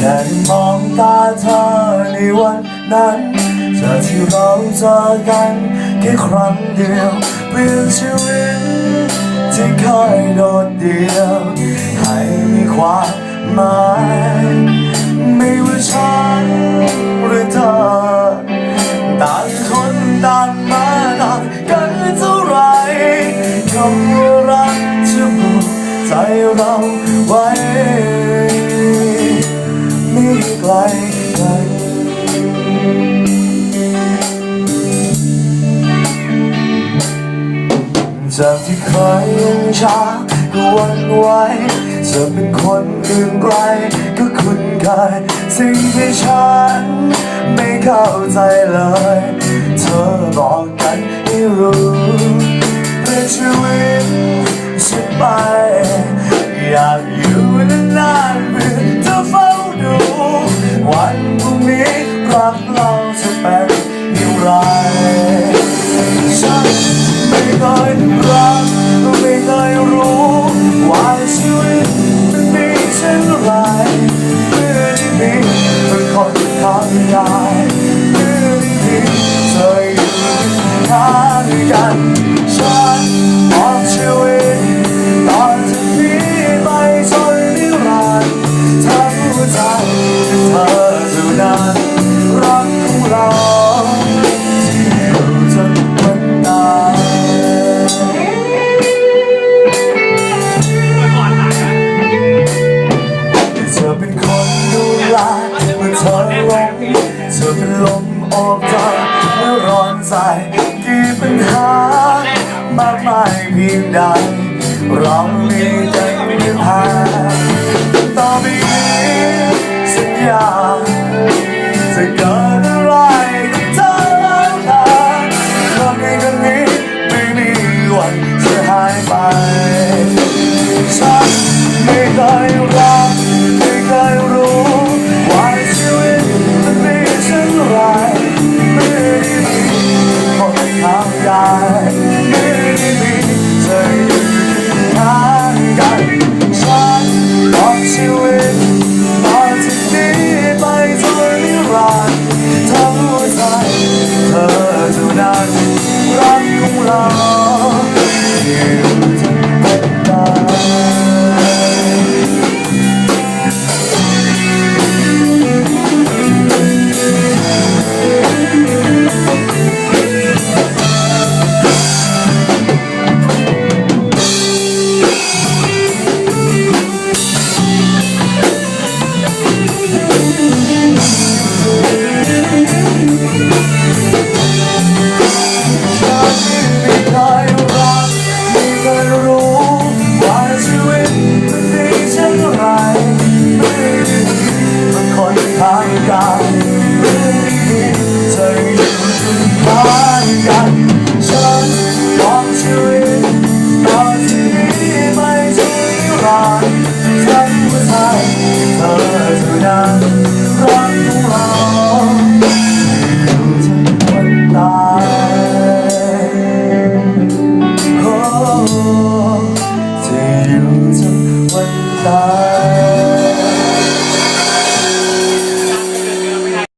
ค่ได้มองตาเธอในวันนั้นจากที่เราเจอกันแค่ครั้งเดียวเปลี่ยนชีวิตที่เคยโดดเดี่ยวให้มีความหมาย ไม่ไกลจากที่เคยยังชาก็วันไหวจะเป็นคนอื่นไกลก็คุ้นเคยสิ่งที่ฉันไม่เข้าใจเลย เธอบอกกันให้รู้ รักเราจะเป็นอย่างไรฉันไม่เคยรักไม่เคยรู้ว่าชีวิตมันมีเช่นไรเมื่อได้มีเป็นคนทำยายเมื่อได้มีเธออยู่ข้างกันฉันมอบชีวิตต่อจากนี้ไปจนนิรันดร์ทั้งใจเธอ อบใจเมื่อร้อนใจกี่ปัญหามากมายเพียงใดเรามีใจไม่แพ้ต่อไปนี้สัญญาจะเกิดอะไรกับเธอแล้วแต่คนนี้คนนี้ไม่มีวันจะหายไป